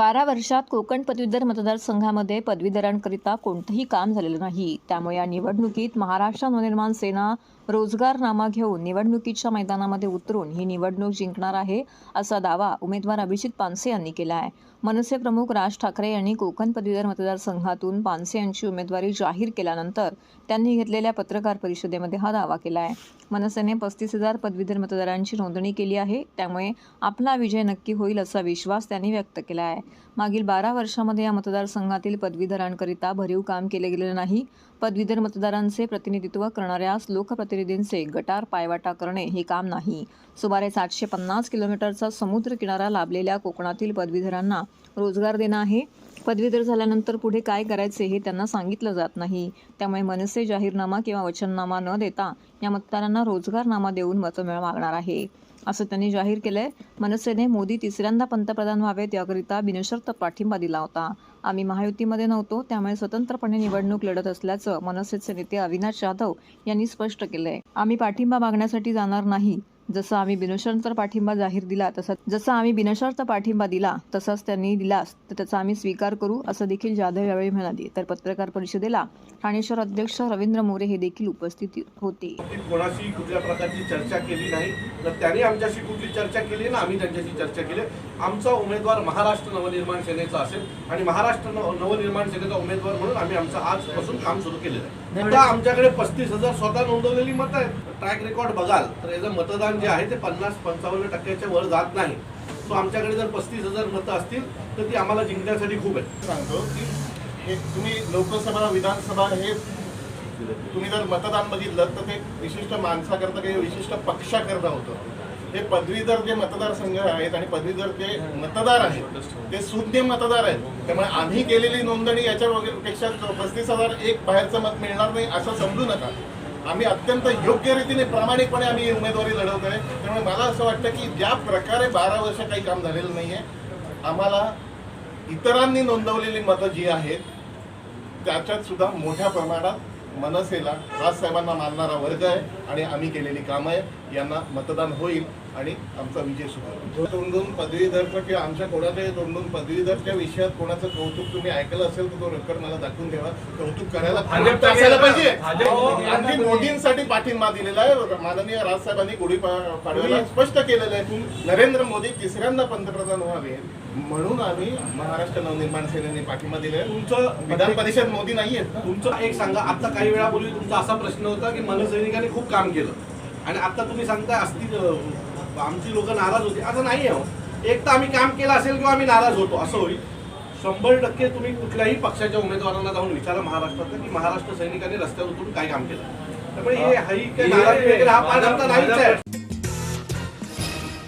बारा वर्षात कोकण पदवीधर मतदारसंघामध्ये पदवीधरांकरिता कोणतंही काम झालेलं नाही. त्यामुळे या निवडणुकीत महाराष्ट्र नवनिर्माण सेना रोजगारनामा घेऊन निवडणुकीच्या मैदानामध्ये उतरून ही निवडणूक जिंकणार आहे असा दावा उमेदवार अभिजित पानसे यांनी केला आहे. मनसे प्रमुख राज ठाकरे यांनी कोकण पदवीधर मतदारसंघातून पानसे यांची उमेदवारी जाहीर केल्यानंतर त्यांनी घेतलेल्या पत्रकार परिषदेमध्ये हा दावा केला आहे. मनसेने पस्तीस हजार पदवीधर मतदारांची नोंदणी केली आहे त्यामुळे आपला विजय नक्की होईल असा विश्वास त्यांनी व्यक्त केला आहे. मागील बारा वर्षामध्ये या मतदारसंघातील पदवीधरांकरिता भरीव काम केले गेले नाही. पदवीधर मतदारांचे प्रतिनिधित्व करणाऱ्यास लोकप्रतिनिधींचे गटार पायवाटा करणे हे काम नाही. सुमारे सातशे पन्नास किलोमीटरचा समुद्र किनारा लाभलेल्या कोकणातील पदवीधरांना रोजगार देणं आहे. पदवीधर झाल्यानंतर पुढे काय करायचे हे त्यांना सांगितलं जात नाही. त्यामुळे मनसे जाहीरनामा किंवा वचननामा न देता या मतदारांना रोजगारनामा देऊन मतं मागणार आहे. असं त्यांनी जाहीर केलंय. मनसेने मोदी तिसऱ्यांदा पंतप्रधान व्हावेत याकरिता बिनशर्त पाठिंबा दिला होता. आम्ही महायुतीमध्ये नव्हतो त्यामुळे स्वतंत्रपणे निवडणूक लढत असल्याचं मनसेचे नेते अविनाश जाधव यांनी स्पष्ट केलंय. आम्ही पाठिंबा मागण्यासाठी जाणार नाही जसं आम्ही बिनशर्त पाठिंबा जाहीर दिला तसा जसा आम्ही बिनशर्त पाठिंबा दिला तसाच त्यांनी दिलास तर त्याचा आम्ही स्वीकार करू असं देखील जाधव यावेळी म्हणाले. तर पत्रकार परिषदेला ठाणे शहर अध्यक्ष रवींद्र मोरे हे देखील उपस्थित होते. कोणाशी कुठल्या प्रकारची चर्चा केली नाही तर त्यांनी आमच्याशी कुठली चर्चा केली ना आम्ही त्यांच्याशी चर्चा केली. आमचा उमेदवार महाराष्ट्र नवनिर्माण सेनेचा असेल आणि महाराष्ट्र नव- नवनिर्माण सेनेचा उमेदवार म्हणून आम्ही आमचं आजपासून काम सुरू केलेलं आहे. आता आमच्याकडे पस्तीस हजार स्वतः नोंदवलेली मतं आहेत. ट्रॅक रेकॉर्ड बघाल तर याचं मतदान जे आहे ते पन्नास पंचावन्न टक्क्याच्या वर जात नाही. सो आमच्याकडे जर पस्तीस हजार मतं असतील तर ती आम्हाला जिंकण्यासाठी खूप आहे सांगतो की हे तुम्ही लोकसभा विधानसभा हे तुम्ही जर मतदान बघितलं तर ते विशिष्ट माणसाकरता काही विशिष्ट पक्षाकरता होतं. हे पदवीधर जे मतदारसंघ आहेत आणि पदवीधर जे मतदार आहेत ते शून्य मतदार आहेत. त्यामुळे आम्ही केलेली नोंदणी याच्या पेक्षा पस्तीस हजार एक बाहेरचं मत मिळणार नाही असं समजू नका. आम्ही अत्यंत योग्य रीतीने प्रामाणिकपणे आम्ही उमेदवारी लढवतोय त्यामुळे मला असं वाटतं की ज्या प्रकारे बारा वर्ष काही काम झालेलं नाहीये आम्हाला इतरांनी नोंदवलेली मतं जी आहेत त्याच्यात सुद्धा मोठ्या प्रमाणात मनसेला राजसाहेबांना मानणारा वर्ग आहे आणि आम्ही केलेली कामं आहे यांना मतदान होईल आणि आमचा विजय सुद्धा दोन दोन पदवीधरचं किंवा आमच्या कोणाच्याही दोन दोन पदवीधरच्या विषयात कोणाचं कौतुक तुम्ही ऐकलं असेल तर तो रेकॉर्ड मला दाखवून ठेवा. कौतुक करायला पाहिजे. मोदींसाठी पाठिंबा दिलेला आहे. माननीय राजसाहेबांनी गुढीपाडव्याला स्पष्ट केलेलं आहे नरेंद्र मोदी तिसऱ्यांदा पंतप्रधान व्हावे म्हणून आम्ही महाराष्ट्र नवनिर्माण सेनेने पाठिंबा दिलाय तुमचं विधान परिषद मोदी नाही आहेत ना? तुमचं एक सांगा आता काही वेळापूर्वी तुमचा असा प्रश्न होता की मनसैनिकांनी खूप काम केलं. आणि आता तुम्ही सांगताय असतील आमची लोक नाराज होती. असं नाही आहे हो. एक तर आम्ही काम केलं असेल किंवा आम्ही नाराज होतो असं होईल. शंभर टक्के तुम्ही कुठल्याही पक्षाच्या उमेदवारांना जाऊन विचारा महाराष्ट्रातलं की महाराष्ट्र सैनिकांनी रस्त्यावर उतरून काय काम केलं. त्यामुळे हे नाराज वगैरे हा पाठ आमचा नाहीच आहे.